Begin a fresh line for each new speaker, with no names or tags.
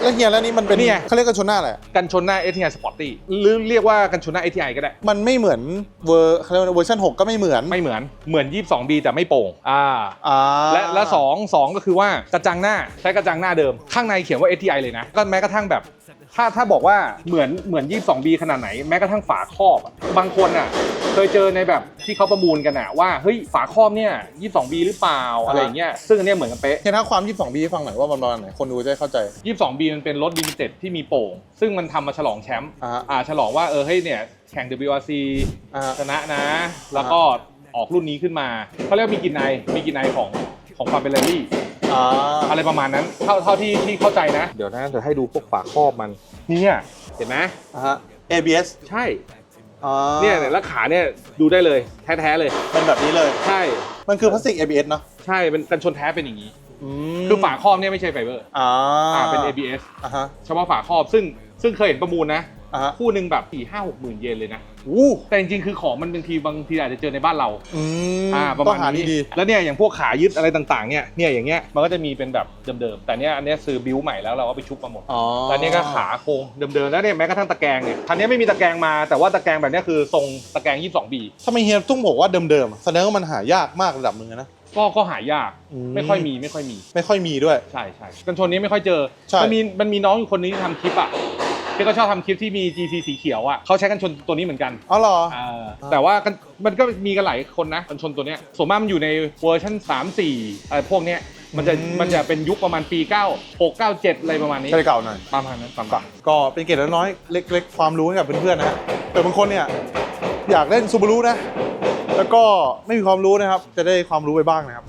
แล้วเฮียแล้วนี่มันเป็น
นี่ไง
เขาเรียกกันชนหน้าอะไร
กันชนหน้า STI Sporty หรือเรียกว่ากันชนหน้า STI ก็ได้
มันไม่เหมือนเวอร์เขาเรียกว่าเวอร์ชัน6ก็ไม่เหมือน
ไม่เหมือนเหมือน 22B แต่ไม่โป่งอ่า
อ่า
และและสองสองก็คือว่ากระจังหน้าใช้กระจังหน้าเดิม ข้างในเขียนว่า STI เลยนะก็แม้กระทั่งแบบ ถ้าถ้าบอกว่าเหมือนเหมือน 22B ขนาดไหน แม้กระทั่งฝาครอบอะบางคนอะ เคยเจอในแบบที่เขาประมูลกันอะว่าเฮ้ยฝาครอบเนี่ย 22B หรือเปล่าอะไรอย่างเงี้ยซึ่งอันเนี้ยเหมือนกันเป๊ะ
เฮียท้าความ 22ปีให้ฟังหน่อยว่ามันประมาณไหน คนดูจะได้เข้าใจ
22B มันเป็นรถดิมิเต็ดที่มีโป่ง ซึ่งมันทำมาฉลองแชมป์
อ่าฮะ
อ่าฉลองว่าเออเฮ้ยเนี่ยแข่ง WRC
อ่า
ชนะนะ แล้วก็ออกรุ่นนี้ขึ้นมาเขาเรียกว่ามีกลินไอมีกลินไอของของความเป็นแรลลี่
อ่า
อะไรประมาณนั้นเท่าเท่าที่ที่เข้าใจนะเดี๋ยวนะเดี๋ยวให้ดูพวกฝาครอบมันเนี่ยเห็นไหม
อ่าฮะ ABS
ใช่
อ่า
เนี่ยเนี่ยแล้วขาเนี่ยดูได้เลยแท้ๆเลย
เป็นแบบนี้เลย
ใช่
มันคือพลาสติก ABS เนาะ
ใช่เป็นกันชนแท้เป็นอย่างนี้
อืม
คือฝาครอบเนี่ยไม่ใช่ไฟเบอร์
อ่า
อ่าเป็น ABS
อ่าฮะ
เฉพาะฝาครอบซึ่งซึ่งเคยเห็นประมูลนะ
อ่าฮะ
คู่หนึ่งแบบสี่ห้าหกหมื่นเยนเลยนะ
อู้
แต่จริงๆ คือของมันบางทีบางทีอาจจะเจอในบ้านเรา
อืม
อ่าประ
ต้
มา
อ
ณ
งหา
นี้
ดี
แล้วเนี่ยอย่างพวกขายึดอะไรต่างๆเนี่ยเนี่ยอย่างเงี้ยมันก็จะมีเป็นแบบเดิมๆแต่เนี้ยอันเนี้ยซื้อบิวใหม่แล้วเราก็ไปชุบมาหมด
อ๋อ
แล้วเนี่ยก็ขาโครงเดิมๆแล้วเนี่ยแม้กระทั่งตะแกรงเนี่ยคันนี้ไม่มีตะแกรงมาแต่ว่าตะแกรงแบบเนี้ยคือทรงตะแกรง 22B
ทำไมเฮียตุ้งบอกว่าเดิมๆอะแสดงว่ามันหายากมากระดับหนึ่งนะ
ก็ก็หายาก
อืม
ไม่ค่อยมีไม่ค่อยมี
ไม่ค่อยมีด้วย
ใช่ใช่กันชนนี้ไม่ค่อยเจอ
ใช่
มันมีมันมีน้องอยู่คนนึงที่ทำคลิปอะ ที่เขาชอบทำคลิปที่มี GC สีเขียวอะเขาใช้กันชนตัวนี้เหมือนกัน
อ๋อเหรอ
เออแต่ว่ากันมันก็มีกันหลายคนนะกันชนตัวเนี้ยส่วนมากมันอยู่ในเวอร์ชัน3 4อะไรพวกเนี้ยมันจะ
อืม
มันจะเป็นยุคประมาณปี 9 6 9 7 อะไรประมาณนี้
ใช่เก่าหน่อย
ประมาณนั้นประมาณ
ก็เป็นเกร็ดน้อยๆเล็ก ๆ ความรู้ให้กับเพื่อนๆนะฮะแต่บางคนเนี่ยอยากเล่นซูบารุนะ แล้วก็ไม่มีความรู้นะครับ จะได้ความรู้ไปบ้างนะครับ